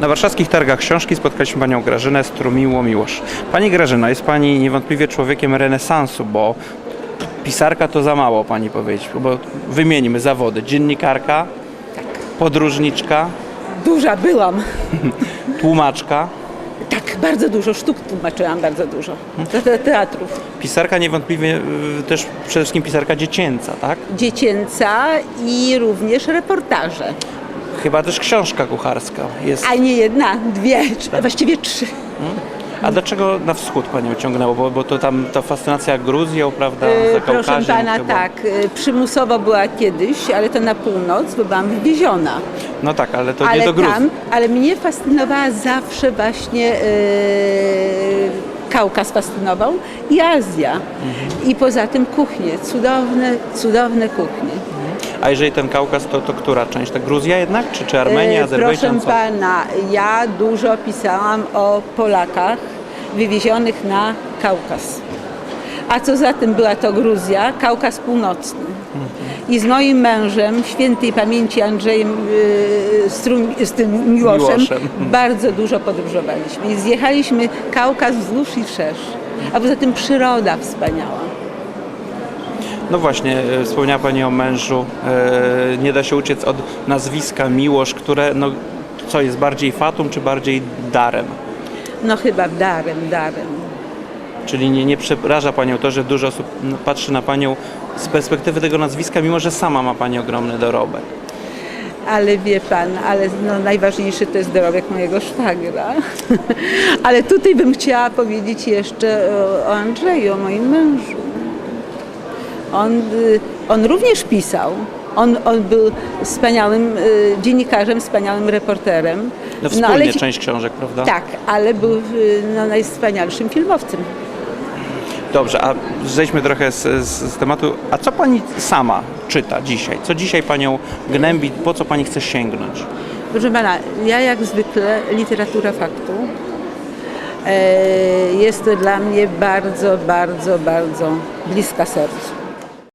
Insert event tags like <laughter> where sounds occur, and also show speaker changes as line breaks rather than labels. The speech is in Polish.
Na warszawskich targach książki spotkaliśmy panią Grażynę Strumiło Miłosz. Pani Grażyna, jest pani niewątpliwie człowiekiem renesansu, bo pisarka to za mało pani powiedzieć, bo wymienimy zawody. Dziennikarka, podróżniczka,
Duża byłam. <laughs>
tłumaczka.
Tak, bardzo dużo sztuk tłumaczyłam, bardzo dużo. Te- teatrów.
Pisarka niewątpliwie y, też przede wszystkim pisarka dziecięca, tak?
Dziecięca i również reportaże.
Chyba też książka kucharska jest.
A nie jedna, dwie, trz- właściwie trzy.
A dlaczego na wschód panią ciągnęło? Bo, bo to tam ta fascynacja Gruzją, prawda? Za
Proszę pana,
chyba.
tak, e, przymusowo była kiedyś, ale to na północ, bo byłam wywieziona.
No tak, ale to nie
ale
do Gruzji.
tam, ale mnie fascynowała zawsze właśnie e, Kaukaz fascynował i Azja.
Mhm.
I poza tym kuchnie, cudowne, cudowne kuchnie.
A jeżeli ten Kaukaz, to, to która część? To Gruzja jednak? Czy, czy Armenia,
E,
Azerbejdżan?
Proszę pana, ja dużo pisałam o Polakach wywiezionych na Kaukaz. A co za tym była to Gruzja, Kaukaz Północny. I z moim mężem, świętej pamięci Andrzejem Strum, z tym Miłoszem,
Miłoszem.
bardzo dużo podróżowaliśmy. I zjechaliśmy Kaukaz wzdłuż i wszerz. A poza tym przyroda wspaniała.
No właśnie, e, wspomniała Pani o mężu. E, nie da się uciec od nazwiska Miłosz, które, no, co jest bardziej fatum, czy bardziej darem?
No chyba darem, darem.
Czyli nie, nie przeraża Panią to, że dużo osób patrzy na Panią z perspektywy tego nazwiska, mimo że sama ma Pani ogromny dorobek.
Ale wie pan, ale no najważniejszy to jest dorobek mojego szwagra. <laughs> ale tutaj bym chciała powiedzieć jeszcze o Andrzeju, o moim mężu. On, y, on również pisał. On, on był wspaniałym y, dziennikarzem, wspaniałym reporterem.
No wspólnie
ci-
część książek, prawda?
Tak, ale był y, no, najwspanialszym filmowcem.
Dobrze, a zejdźmy trochę z, z, z tematu. A co Pani sama czyta dzisiaj? Co dzisiaj Panią gnębi? Po co Pani chce sięgnąć?
Proszę pana, ja jak zwykle literatura faktu. E, jest to dla mnie bardzo, bardzo, bardzo bliska sercu.